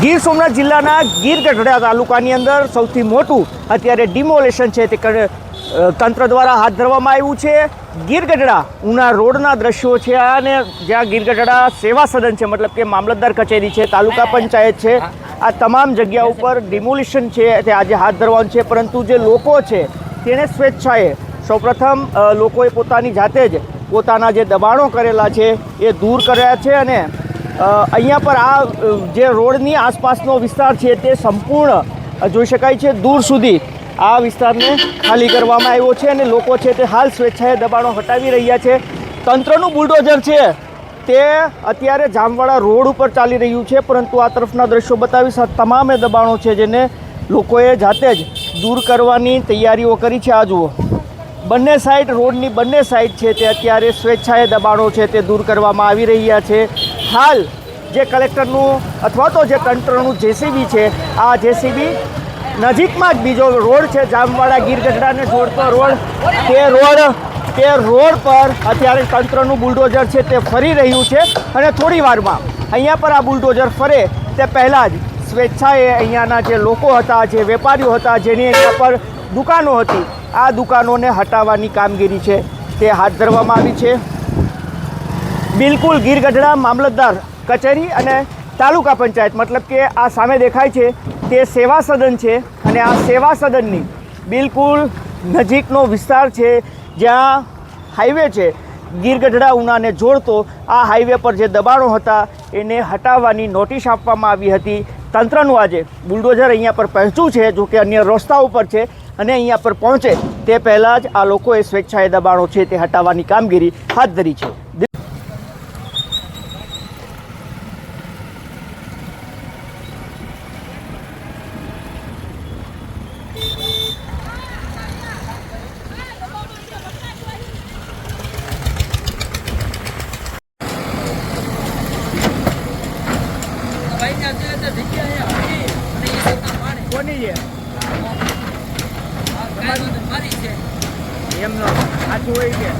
ગીર સોમનાથ જિલ્લાના ગીર ગઢડા તાલુકાની અંદર સૌથી મોટું અત્યારે ડિમોલેશન છે તે તંત્ર દ્વારા હાથ ધરવામાં આવ્યું છે. ગીર ગઢડા ઉના રોડના દ્રશ્યો છે અને જ્યાં ગીર ગઢડા સેવા સદન છે, મતલબ કે મામલતદાર કચેરી છે, તાલુકા પંચાયત છે, આ તમામ જગ્યા ઉપર ડિમોલિશન છે, તે આજે હાથ ધરવાનું છે, પરંતુ જે લોકો છે તેણે સ્વેચ્છાએ સૌપ્રથમ લોકોએ પોતાની જાતે જ પોતાના જે દબાણો કરેલા છે એ દૂર કર્યા છે અને અહીંયા પર આ જે રોડની આસપાસનો વિસ્તાર છે તે સંપૂર્ણ જોઈ શકાય છે, દૂર સુધી આ વિસ્તારને ખાલી કરવામાં આવ્યો છે અને લોકો છે તે હાલ સ્વેચ્છાએ દબાણો હટાવી રહ્યા છે. તંત્રનું બુલડોઝર છે તે અત્યારે જામવાળા રોડ ઉપર ચાલી રહ્યું છે, પરંતુ આ તરફના દ્રશ્યો બતાવીશ. આ તમામે દબાણો છે જેને લોકોએ જાતે જ દૂર કરવાની તૈયારીઓ કરી છે. આ જુઓ. બંને સાઈડ, રોડની બંને સાઈડ છે તે અત્યારે સ્વેચ્છાએ દબાણો છે તે દૂર કરવામાં આવી રહ્યા છે. હાલ જે કલેક્ટરનું અથવા તો જે તંત્રનું જેસીબી છે, આ જેસીબી નજીકમાં જ બીજો રોડ છે, જામવાડા ગીર ગઢડાને જોડતો રોડ. તે રોડ તે રોડ પર અત્યારે તંત્રનું બુલડોઝર છે તે ફરી રહ્યું છે અને થોડી વારમાં અહીંયા પર આ બુલડોઝર ફરે તે પહેલાં જ સ્વેચ્છાએ અહીંયાના જે લોકો હતા, જે વેપારીઓ હતા, જેની અહીંયા પર દુકાનો હતી, આ દુકાનોને હટાવવાની કામગીરી છે તે હાથ ધરવામાં આવી છે. બિલકુલ ગીર ગઢડા મામલતદાર કચેરી અને તાલુકા પંચાયત, મતલબ કે આ સામે દેખાય છે, તે સેવા સદન છે અને આ સેવા સદનની બિલકુલ નજીકનો વિસ્તાર છે, જ્યાં હાઈવે છે. ગીર ગઢડા ઉનાને જોડતો આ હાઈવે પર જે દબાણો હતા, એને હટાવવાની નોટિસ આપવામાં આવી હતી. તંત્રનું આજે બુલડોઝર અહીંયા પર પહોંચ્યું છે, જો કે અન્ય રસ્તા ઉપર છે અને અહીંયા પર પહોંચે. તે પહેલાં જ આ લોકોએ સ્વેચ્છાએ દબાણો છે, તે હટાવવાની કામગીરી હાથ ધરી છે. કોની છે? એમનો સાચું હોય કે